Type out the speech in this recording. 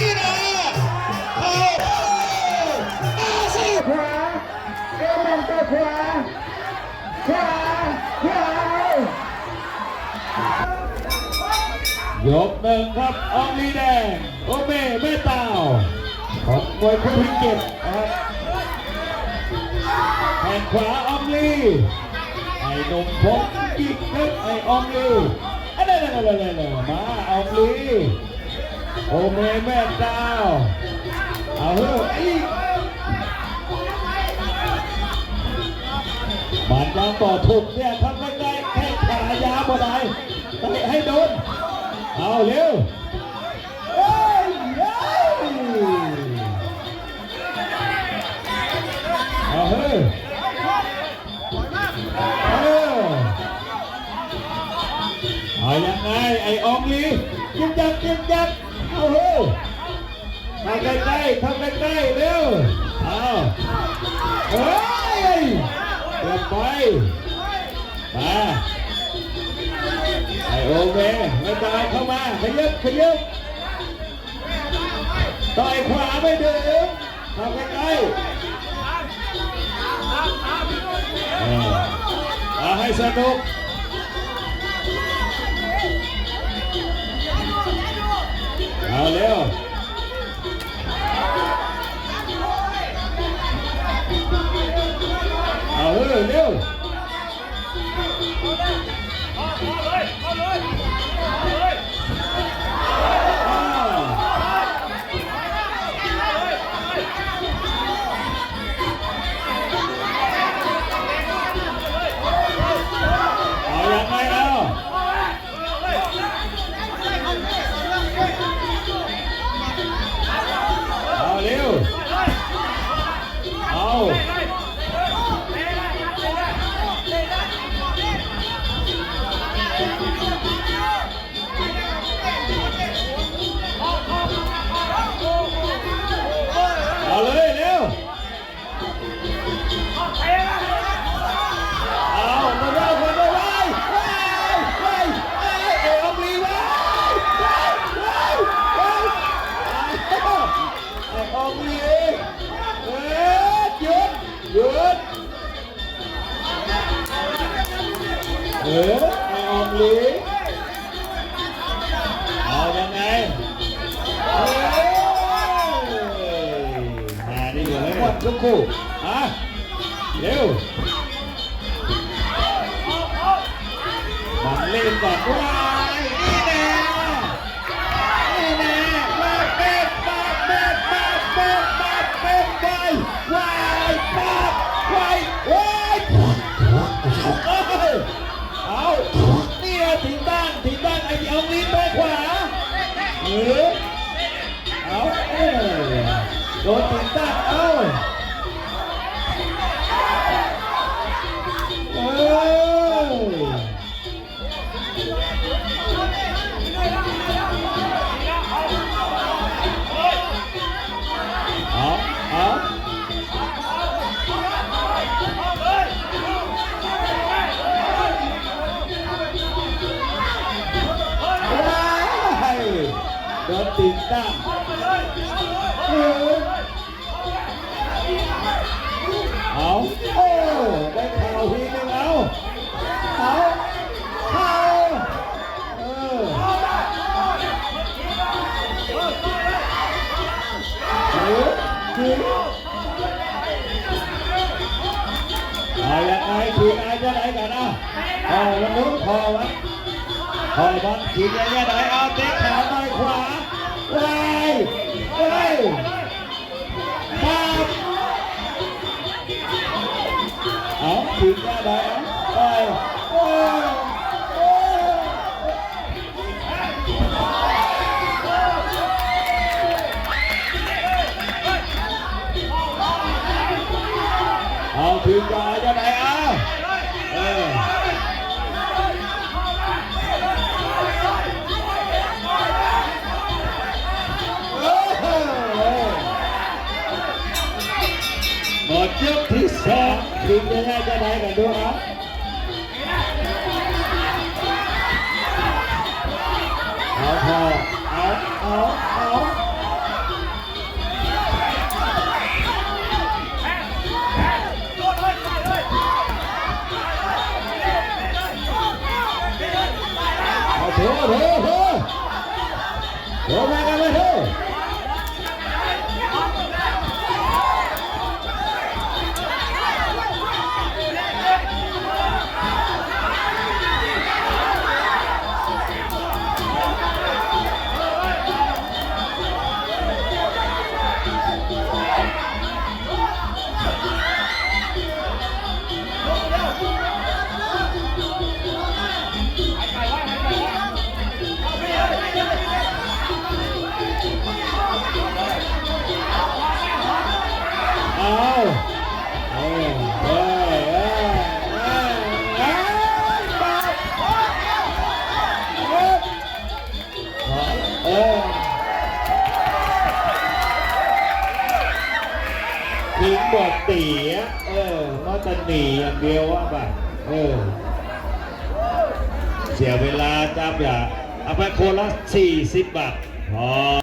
กียกหนึ่งครับอองลีแดงโอเมเมตาวของมวยคู่พิเกตนะครับแข่งขวาอองลีไอ้นมพกกิกครัไอ้อองลีอะไรๆๆๆมาอองลี โอเมเมตาวเอาเฮ้ยอีกมันยังต่อถูกเนี่ยทำไม่ได้แค่ขายาวบ่ได้เตะให้โดน เอาเร็วเฮ้ยเฮ้ยเอาเฮ้ยเอายังไงไอ้อองลีจิ้มจับจิ้มย ทำใกล้ๆทำใกล้ๆเร็วเอาเฮ้ยเดินไปมาไอโอเมไม่ตายเข้ามาขยับขยับต่อยขวาไม่ถึงทำใกล้ๆเอาให้สนุกเอาเร็ว เอาเร็ว ไอ้อองลีเอายังไงเอ้ยมาดิเลยหมดทุกคู่อะเร็วมันเล่นก่อนว้าย เอาเอ้ยโดนติดตั้งเอา โดนติดตั้งเออเอาโอ้ได้ข่าวทีนึงเอาเอาเข้าเออเออคือเอาอย่างไรทีมอะไรจะไหนกันนะพอวันนู้นพอวันพ อวันทีมอะไรจะไหนเอาเตะขาไปขวาไล่ไล่มาเอาทีมอะไรไปโอ้โอ้เอาทีมอะ สองทีมยังไงจะได้กันดูครับเอาพอเอาเอาเอาเอาเถอะเถอะเถอะบอก ตีอะเออมันจะหนีอย่างเดียวว่าแบบเออ เสียเวลาจับอย่าเอาไปคนละสี่สิบบาทพอ